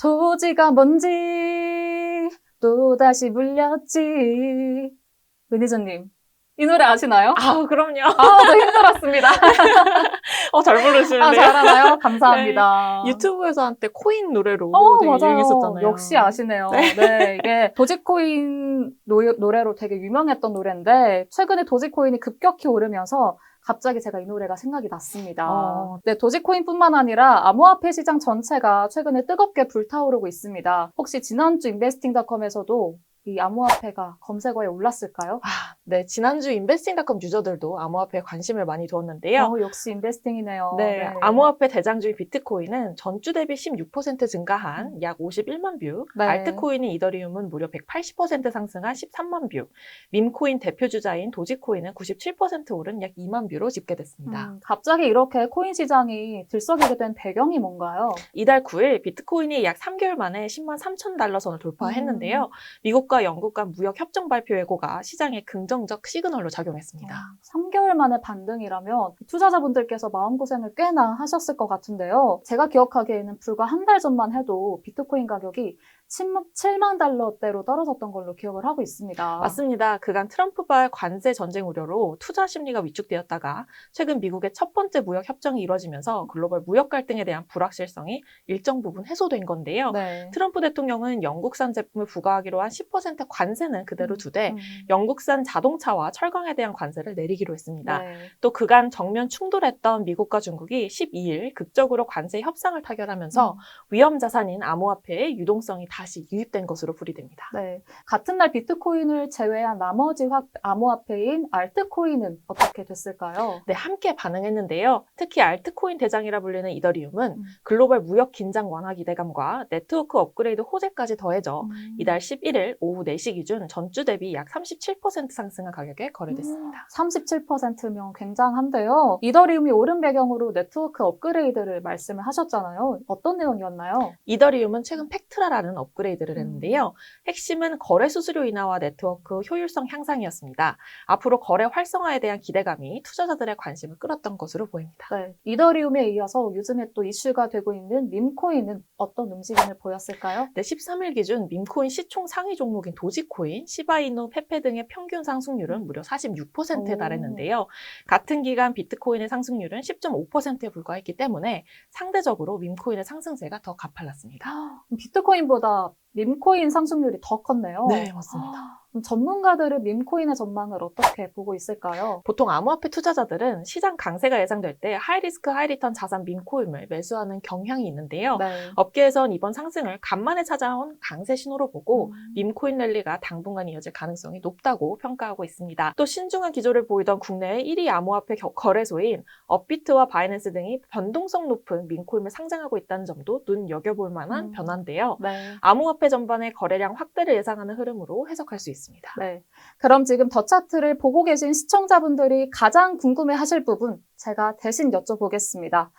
토지가 뭔지 또다시 물렸지. 매니저님, 이 노래 아시나요? 아, 그럼요. 아, 저 힘들었습니다. 어, 잘 아, 부르시는데요. 잘하나요? 감사합니다. 유튜브에서 한때 코인 노래로 어, 되게 맞아요. 유행했었잖아요. 역시 아시네요. 네. 이게 도지코인 노, 노래로 되게 유명했던 노래인데, 최근에 도지코인이 급격히 오르면서 갑자기 제가 이 노래가 생각이 났습니다. 어. 네, 도지코인뿐만 아니라 암호화폐 시장 전체가 최근에 뜨겁게 불타오르고 있습니다. 혹시 지난주 인베스팅닷컴에서도 이 암호화폐가 검색어에 올랐을까요? 아, 네. 지난주 인베스팅닷컴 유저들도 암호화폐에 관심을 많이 두었는데요. 어, 역시 인베스팅이네요. 네, 암호화폐 대장주인 비트코인은 전주 대비 16% 증가한 약 51만 뷰, 네. 알트코인인 이더리움은 무려 180% 상승한 13만 뷰, 밈코인 대표 주자인 도지코인은 97% 오른 약 2만 뷰로 집계됐습니다. 음, 갑자기 이렇게 코인 시장이 들썩이게 된 배경이 뭔가요? 이달 9일 비트코인이 약 3개월 만에 10만 3천 달러 선을 돌파했는데요. 미국 과 영국 간 무역 협정 발표 예고가 시장에 긍정적 시그널로 작용했습니다. 아, 3개월 만에 반등이라면 투자자분들께서 마음고생을 꽤나 하셨을 것 같은데요. 제가 기억하기에는 불과 한 달 전만 해도 비트코인 가격이 7만 달러대로 떨어졌던 걸로 기억을 하고 있습니다. 맞습니다. 그간 트럼프발 관세 전쟁 우려로 투자 심리가 위축되었다가 최근 미국의 첫 번째 무역 협정이 이뤄지면서 글로벌 무역 갈등에 대한 불확실성이 일정 부분 해소된 건데요. 네. 트럼프 대통령은 영국산 제품을 부과하기로 한 10% 관세는 그대로 두되 음, 영국산 자동차와 철강에 대한 관세를 내리기로 했습니다. 네. 또 그간 정면 충돌했던 미국과 중국이 12일 극적으로 관세 협상을 타결하면서 음. 위험 자산인 암호화폐의 유동성이 다시 유입된 것으로 풀이됩니다. 네. 같은 날 비트코인을 제외한 나머지 화- 암호화폐인 알트코인은 어떻게 됐을까요? 네, 함께 반응했는데요. 특히 알트코인 대장이라 불리는 이더리움은 음. 글로벌 무역 긴장 완화 기대감과 네트워크 업그레이드 호재까지 더해져 음. 이달 11일 오후 4시 기준 전주 대비 약 37% 상승한 가격에 거래됐습니다. 37%면 굉장한데요. 이더리움이 오른 배경으로 네트워크 업그레이드를 말씀을 하셨잖아요. 어떤 내용이었나요? 이더리움은 최근 팩트라라는 업그레이드를 음. 했는데요. 핵심은 거래 수수료 인하와 네트워크 효율성 향상이었습니다. 앞으로 거래 활성화에 대한 기대감이 투자자들의 관심을 끌었던 것으로 보입니다. 네. 이더리움에 이어서 요즘에 또 이슈가 되고 있는 밈코인은 어떤 움직임을 보였을까요? 네, 13일 기준 밈코인 시총 상위 종목 인 도지코인, 시바이누, 페페 등의 평균 상승률은 무려 46%에 오. 달했는데요. 같은 기간 비트코인의 상승률은 10.5%에 불과했기 때문에 상대적으로 밈코인의 상승세가 더 가팔랐습니다. 비트코인보다 밈코인 상승률이 더 컸네요. 네, 맞습니다. 그럼 전문가들은 밈코인의 전망을 어떻게 보고 있을까요? 보통 암호화폐 투자자들은 시장 강세가 예상될 때 하이리스크 하이리턴 자산 밈코인을 매수하는 경향이 있는데요. 네. 업계에선 이번 상승을 간만에 찾아온 강세 신호로 보고 음. 밈코인 랠리가 당분간 이어질 가능성이 높다고 평가하고 있습니다. 또 신중한 기조를 보이던 국내의 1위 암호화폐 겨- 거래소인 업비트와 바이낸스 등이 변동성 높은 밈코인을 상장하고 있다는 점도 눈여겨볼 만한 음. 변화인데요. 네. 암호화폐 전반의 거래량 확대를 예상하는 흐름으로 해석할 수 있습니다. 네. 그럼 지금 더 차트를 보고 계신 시청자분들이 가장 궁금해 하실 부분 제가 대신 여쭤보겠습니다.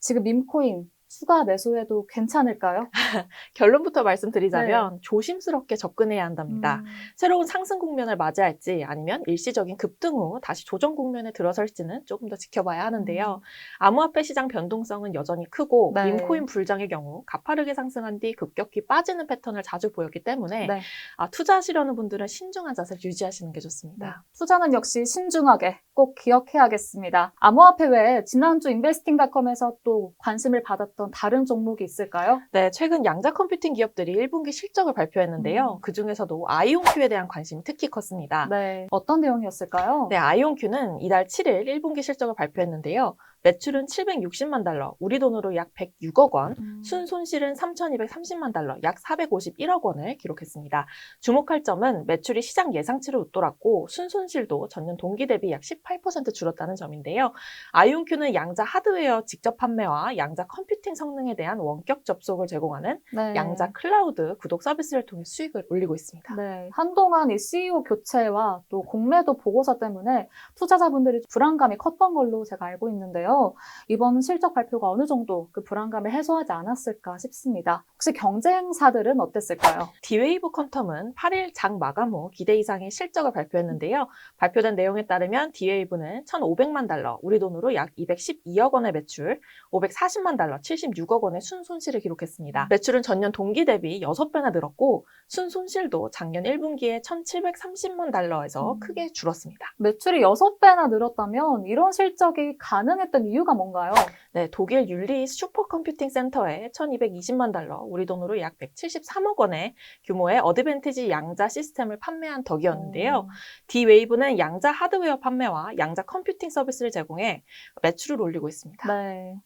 지금 밈코인 추가 매수해도 괜찮을까요? 결론부터 말씀드리자면 조심스럽게 접근해야 한답니다. 음, 새로운 상승 국면을 맞이할지 아니면 일시적인 급등 후 다시 조정 국면에 들어설지는 조금 더 지켜봐야 하는데요. 암호화폐 시장 변동성은 여전히 크고 네. 밈코인 불장의 경우 가파르게 상승한 뒤 급격히 빠지는 패턴을 자주 보였기 때문에 네. 아, 투자하시려는 분들은 신중한 자세를 유지하시는 게 좋습니다. 네. 투자는 역시 신중하게 꼭 기억해야겠습니다. 암호화폐 외에 지난주 인베스팅닷컴에서 또 관심을 받았던 다른 종목이 있을까요? 네, 최근 양자 컴퓨팅 기업들이 1분기 실적을 발표했는데요. 음. 그 중에서도 아이온큐에 대한 관심이 특히 컸습니다. 네. 어떤 내용이었을까요? 네, 아이온큐는 이달 7일 1분기 실적을 발표했는데요. 매출은 760만 달러, 우리 돈으로 약 106억 원, 음, 순 손실은 3,230만 달러, 약 451억 원을 기록했습니다. 주목할 점은 매출이 시장 예상치를 웃돌았고 순 손실도 전년 동기 대비 약 18% 줄었다는 점인데요. 아이온큐는 양자 하드웨어 직접 판매와 양자 컴퓨팅 성능에 대한 원격 접속을 제공하는 네. 양자 클라우드 구독 서비스를 통해 수익을 올리고 있습니다. 네, 한동안 이 CEO 교체와 또 공매도 보고서 때문에 투자자분들이 불안감이 컸던 걸로 제가 알고 있는데요. 같은데요. 이번 실적 발표가 어느 정도 그 불안감을 해소하지 않았을까 싶습니다. 혹시 경쟁사들은 어땠을까요? 디웨이브 퀀텀은 8일 장 마감 후 기대 이상의 실적을 발표했는데요. 발표된 내용에 따르면 디웨이브는 1,500만 달러, 우리 돈으로 약 212억 원의 매출, 540만 달러, 76억 원의 순손실을 기록했습니다. 매출은 전년 동기 대비 6배나 늘었고 순손실도 작년 1분기에 1,730만 달러에서 음. 크게 줄었습니다. 매출이 6배나 늘었다면 이런 실적이 가능했던 이유가 뭔가요? 네, 독일 율리 슈퍼컴퓨팅 센터에 1,220만 달러, 우리 돈으로 약 173억 원의 규모의 어드밴티지 양자 시스템을 판매한 덕이었는데요. D-Wave는 양자 하드웨어 판매와 양자 컴퓨팅 서비스를 제공해 매출을 올리고 있습니다. 네.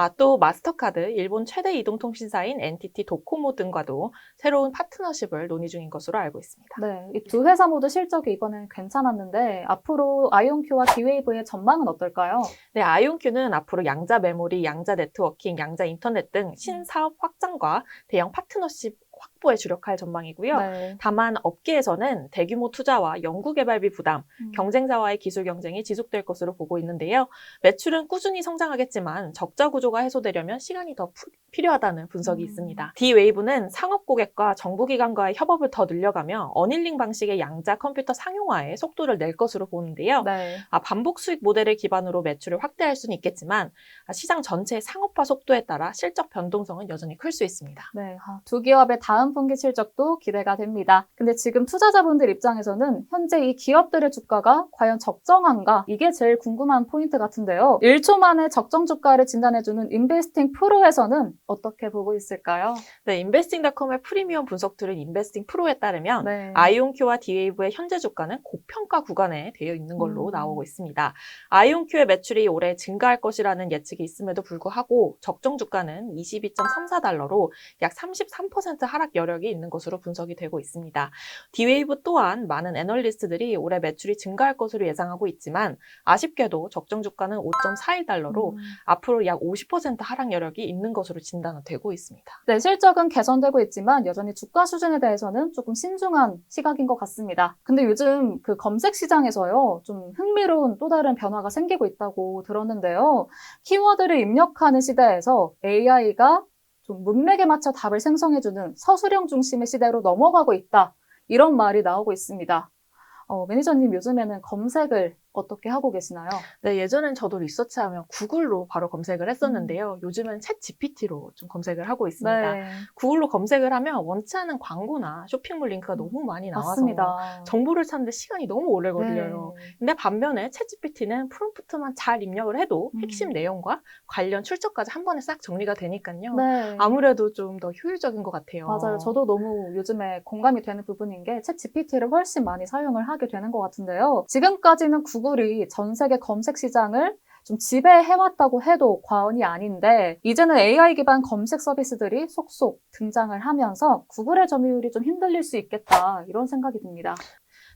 아, 또 마스터카드, 일본 최대 이동통신사인 NTT 도코모 등과도 새로운 파트너십을 논의 중인 것으로 알고 있습니다. 네. 이 두 회사 모두 실적이 이번엔 괜찮았는데 앞으로 아이온큐와 디웨이브의 전망은 어떨까요? 네, 아이온큐는 앞으로 양자 메모리, 양자 네트워킹, 양자 인터넷 등 신사업 확장과 대형 파트너십 확 보에 주력할 전망이고요. 네. 다만 업계에서는 대규모 투자와 연구개발비 부담, 음. 경쟁자와의 기술 경쟁이 지속될 것으로 보고 있는데요. 매출은 꾸준히 성장하겠지만 적자 구조가 해소되려면 시간이 더 푸- 필요하다는 분석이 음. 있습니다. D-Wave는 상업 고객과 정부기관과의 협업을 더 늘려가며 어닐링 방식의 양자 컴퓨터 상용화에 속도를 낼 것으로 보는데요. 네. 아, 반복 수익 모델을 기반으로 매출을 확대할 수는 있겠지만 아, 시장 전체의 상업화 속도에 따라 실적 변동성은 여전히 클 수 있습니다. 네, 아, 두 기업의 다음 분기 실적도 기대가 됩니다. 근데 지금 투자자분들 입장에서는 현재 이 기업들의 주가가 과연 적정한가? 이게 제일 궁금한 포인트 같은데요. 1초 만에 적정 주가를 진단해주는 인베스팅 프로에서는 어떻게 보고 있을까요? 네, 인베스팅닷컴의 프리미엄 분석 툴인 인베스팅 프로에 따르면 네. 아이온큐와 디웨이브의 현재 주가는 고평가 구간에 되어 있는 걸로 음. 나오고 있습니다. 아이온큐의 매출이 올해 증가할 것이라는 예측이 있음에도 불구하고 적정 주가는 22.34달러로 약 33% 하락 여력이 있는 것으로 분석이 되고 있습니다. 디웨이브 또한 많은 애널리스트들이 올해 매출이 증가할 것으로 예상하고 있지만 아쉽게도 적정 주가는 5.41달러로 음. 앞으로 약 50% 하락 여력이 있는 것으로 진단되고 있습니다. 네, 실적은 개선되고 있지만 여전히 주가 수준에 대해서는 조금 신중한 시각인 것 같습니다. 근데 요즘 그 검색 시장에서요, 좀 흥미로운 또 다른 변화가 생기고 있다고 들었는데요. 키워드를 입력하는 시대에서 AI가 좀 문맥에 맞춰 답을 생성해주는 서술형 중심의 시대로 넘어가고 있다. 이런 말이 나오고 있습니다. 어, 매니저님 요즘에는 검색을 어떻게 하고 계시나요? 네, 예전엔 저도 리서치하면 구글로 바로 검색을 했었는데요. 음. 요즘은 챗 GPT로 좀 검색을 하고 있습니다. 네, 구글로 검색을 하면 원치 않은 광고나 쇼핑몰 링크가 너무 많이 나와서 맞습니다. 정보를 찾는데 시간이 너무 오래 걸려요. 네. 근데 반면에 챗 GPT는 프롬프트만 잘 입력을 해도 음. 핵심 내용과 관련 출처까지 한 번에 싹 정리가 되니까요. 네. 아무래도 좀 더 효율적인 것 같아요. 맞아요. 저도 너무 요즘에 공감이 되는 부분인 게 챗 GPT를 훨씬 많이 사용을 하게 되는 것 같은데요. 지금까지는 구 글이 전 세계 검색 시장을 좀 지배해왔다고 해도 과언이 아닌데 이제는 AI 기반 검색 서비스들이 속속 등장을 하면서 구글의 점유율이 좀 흔들릴 수 있겠다 이런 생각이 듭니다.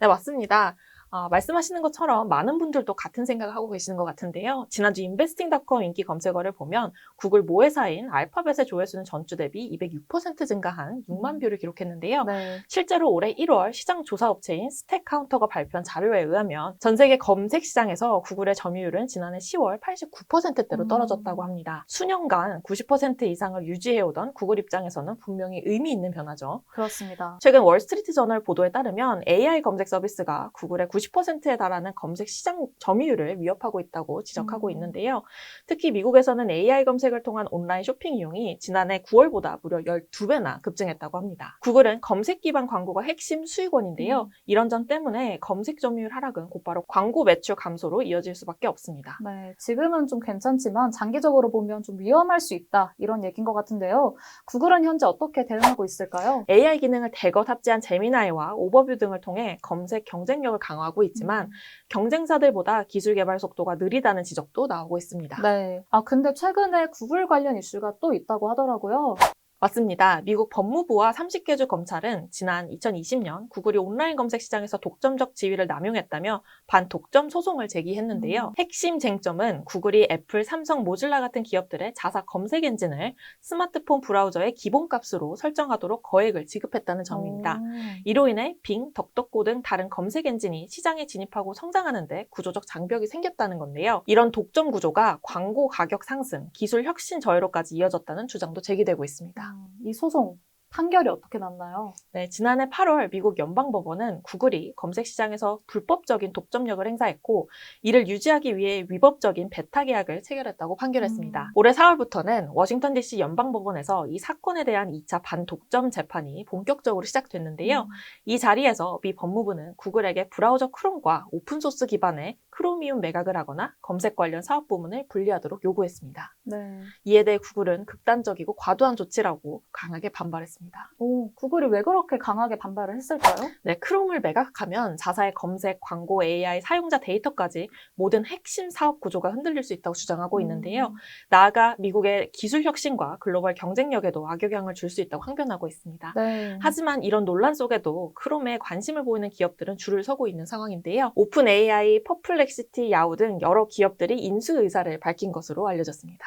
네, 맞습니다. 아, 말씀하시는 것처럼 많은 분들도 같은 생각을 하고 계시는 것 같은데요. 지난주 인베스팅닷컴 인기 검색어를 보면 구글 모회사인 알파벳의 조회수는 전주 대비 206% 증가한 6만 뷰를 기록했는데요. 네. 실제로 올해 1월 시장 조사 업체인 스택 카운터가 발표한 자료에 의하면 전 세계 검색 시장에서 구글의 점유율은 지난해 10월 89%대로 음. 떨어졌다고 합니다. 수년간 90% 이상을 유지해오던 구글 입장에서는 분명히 의미 있는 변화죠. 그렇습니다. 최근 월스트리트 저널 보도에 따르면 AI 검색 서비스가 구글의 90%에 달하는 검색 시장 점유율을 위협하고 있다고 지적하고 음. 있는데요. 특히 미국에서는 AI 검색을 통한 온라인 쇼핑 이용이 지난해 9월보다 무려 12배나 급증했다고 합니다. 구글은 검색 기반 광고가 핵심 수익원인데요. 음. 이런 점 때문에 검색 점유율 하락은 곧바로 광고 매출 감소로 이어질 수밖에 없습니다. 네, 지금은 좀 괜찮지만 장기적으로 보면 좀 위험할 수 있다 이런 얘기인 것 같은데요. 구글은 현재 어떻게 대응하고 있을까요? AI 기능을 대거 탑재한 제미나이와 오버뷰 등을 통해 검색 경쟁력을 강화하고 있지만 음. 경쟁사들보다 기술 개발 속도가 느리다는 지적도 나오고 있습니다. 네. 아, 근데 최근에 구글 관련 이슈가 또 있다고 하더라고요. 맞습니다. 미국 법무부와 30개 주 검찰은 지난 2020년 구글이 온라인 검색 시장에서 독점적 지위를 남용했다며 반독점 소송을 제기했는데요. 음. 핵심 쟁점은 구글이 애플, 삼성, 모질라 같은 기업들의 자사 검색 엔진을 스마트폰 브라우저의 기본값으로 설정하도록 거액을 지급했다는 점입니다. 오. 이로 인해 빙, 덕덕고 등 다른 검색 엔진이 시장에 진입하고 성장하는데 구조적 장벽이 생겼다는 건데요. 이런 독점 구조가 광고 가격 상승, 기술 혁신 저해로까지 이어졌다는 주장도 제기되고 있습니다. 음, 이 소송 판결이 어떻게 났나요? 네, 지난해 8월 미국 연방법원은 구글이 검색 시장에서 불법적인 독점력을 행사했고 이를 유지하기 위해 위법적인 베타 계약을 체결했다고 판결했습니다. 음. 올해 4월부터는 워싱턴 DC 연방법원에서 이 사건에 대한 2차 반독점 재판이 본격적으로 시작됐는데요. 음. 이 자리에서 미 법무부는 구글에게 브라우저 크롬과 오픈소스 기반의 크로미움 매각을 하거나 검색 관련 사업 부문을 분리하도록 요구했습니다. 네. 이에 대해 구글은 극단적이고 과도한 조치라고 강하게 반발했습니다. 오, 구글이 왜 그렇게 강하게 반발을 했을까요? 네, 크롬을 매각하면 자사의 검색, 광고, AI, 사용자 데이터까지 모든 핵심 사업 구조가 흔들릴 수 있다고 주장하고 있는데요. 음. 나아가 미국의 기술 혁신과 글로벌 경쟁력에도 악영향을 줄 수 있다고 항변하고 있습니다. 네. 하지만 이런 논란 속에도 크롬에 관심을 보이는 기업들은 줄을 서고 있는 상황인데요. 오픈 AI, 퍼플렉 시티, 야후 등 여러 기업들이 인수 의사를 밝힌 것으로 알려졌습니다.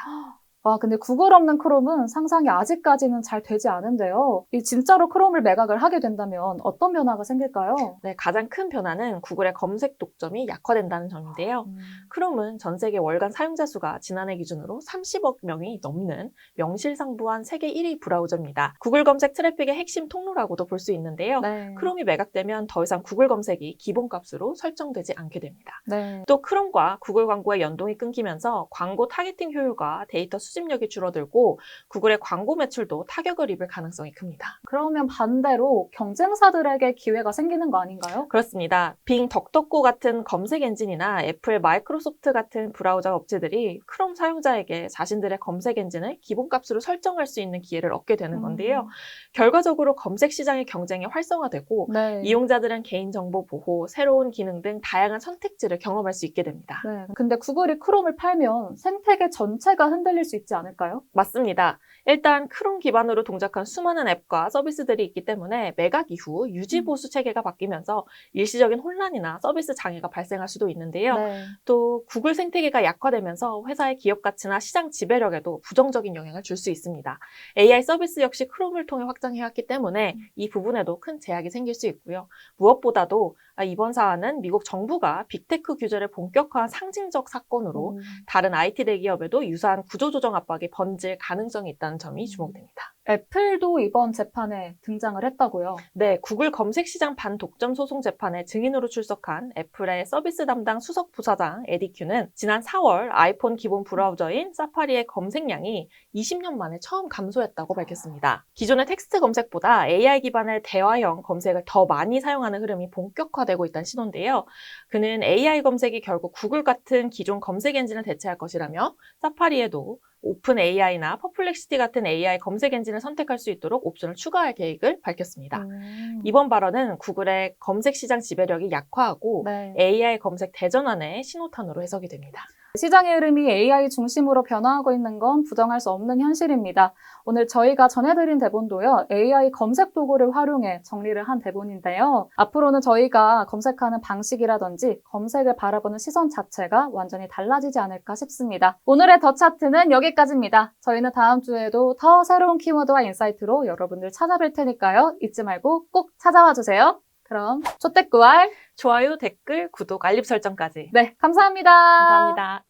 와, 근데 구글 없는 크롬은 상상이 아직까지는 잘 되지 않은데요. 이 진짜로 크롬을 매각을 하게 된다면 어떤 변화가 생길까요? 네, 가장 큰 변화는 구글의 검색 독점이 약화된다는 점인데요. 음. 크롬은 전 세계 월간 사용자 수가 지난해 기준으로 30억 명이 넘는 명실상부한 세계 1위 브라우저입니다. 구글 검색 트래픽의 핵심 통로라고도 볼 수 있는데요. 네. 크롬이 매각되면 더 이상 구글 검색이 기본값으로 설정되지 않게 됩니다. 네. 또 크롬과 구글 광고의 연동이 끊기면서 광고 타겟팅 효율과 데이터 수 집력이 줄어들고 구글의 광고 매출도 타격을 입을 가능성이 큽니다. 그러면 반대로 경쟁사들에게 기회가 생기는 거 아닌가요? 그렇습니다. 빙, 덕덕고 같은 검색 엔진이나 애플, 마이크로소프트 같은 브라우저 업체들이 크롬 사용자에게 자신들의 검색 엔진을 기본값으로 설정할 수 있는 기회를 얻게 되는 건데요. 결과적으로 검색 시장의 경쟁이 활성화되고 음. 네. 이용자들은 개인정보 보호, 새로운 기능 등 다양한 선택지를 경험할 수 있게 됩니다. 네. 근데 구글이 크롬을 팔면 생태계 전체가 흔들릴 수 있지 않을까요? 맞습니다. 일단 크롬 기반으로 동작한 수많은 앱과 서비스들이 있기 때문에 매각 이후 유지 음. 보수 체계가 바뀌면서 일시적인 혼란이나 서비스 장애가 발생할 수도 있는데요. 네. 또 구글 생태계가 약화되면서 회사의 기업 가치나 시장 지배력에도 부정적인 영향을 줄 수 있습니다. AI 서비스 역시 크롬을 통해 확장해왔기 때문에 이 부분에도 큰 제약이 생길 수 있고요. 무엇보다도 아, 이번 사안은 미국 정부가 빅테크 규제를 본격화한 상징적 사건으로 음. 다른 IT 대기업에도 유사한 구조조정 압박이 번질 가능성이 있다는 점이 음. 주목됩니다. 애플도 이번 재판에 등장을 했다고요. 네, 구글 검색 시장 반독점 소송 재판에 증인으로 출석한 애플의 서비스 담당 수석 부사장 에디 큐는 지난 4월 아이폰 기본 브라우저인 사파리의 검색량이 20년 만에 처음 감소했다고 밝혔습니다. 기존의 텍스트 검색보다 AI 기반의 대화형 검색을 더 많이 사용하는 흐름이 본격화되고 있다는 신호인데요. 그는 AI 검색이 결국 구글 같은 기존 검색 엔진을 대체할 것이라며 사파리에도 오픈 AI나 퍼플렉시티 같은 AI 검색 엔진을 선택할 수 있도록 옵션을 추가할 계획을 밝혔습니다. 음. 이번 발언은 구글의 검색 시장 지배력이 약화하고 네. AI 검색 대전환의 신호탄으로 해석이 됩니다. 시장의 흐름이 AI 중심으로 변화하고 있는 건 부정할 수 없는 현실입니다. 오늘 저희가 전해드린 대본도요, AI 검색 도구를 활용해 정리를 한 대본인데요. 앞으로는 저희가 검색하는 방식이라든지 검색을 바라보는 시선 자체가 완전히 달라지지 않을까 싶습니다. 오늘의 더 차트는 여기까지입니다. 저희는 다음 주에도 더 새로운 키워드와 인사이트로 여러분들 찾아뵐 테니까요. 잊지 말고 꼭 찾아와 주세요. 그럼 초대꾸알 좋아요, 댓글, 구독, 알림 설정까지. 네, 감사합니다. 감사합니다.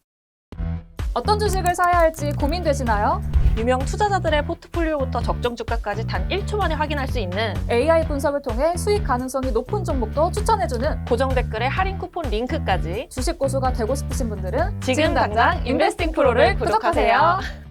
어떤 주식을 사야 할지 고민되시나요? 유명 투자자들의 포트폴리오부터 적정 주가까지 단 1초 만에 확인할 수 있는 AI 분석을 통해 수익 가능성이 높은 종목도 추천해주는 고정 댓글에 할인 쿠폰 링크까지 주식 고수가 되고 싶으신 분들은 지금 당장 인베스팅 프로를 구독하세요.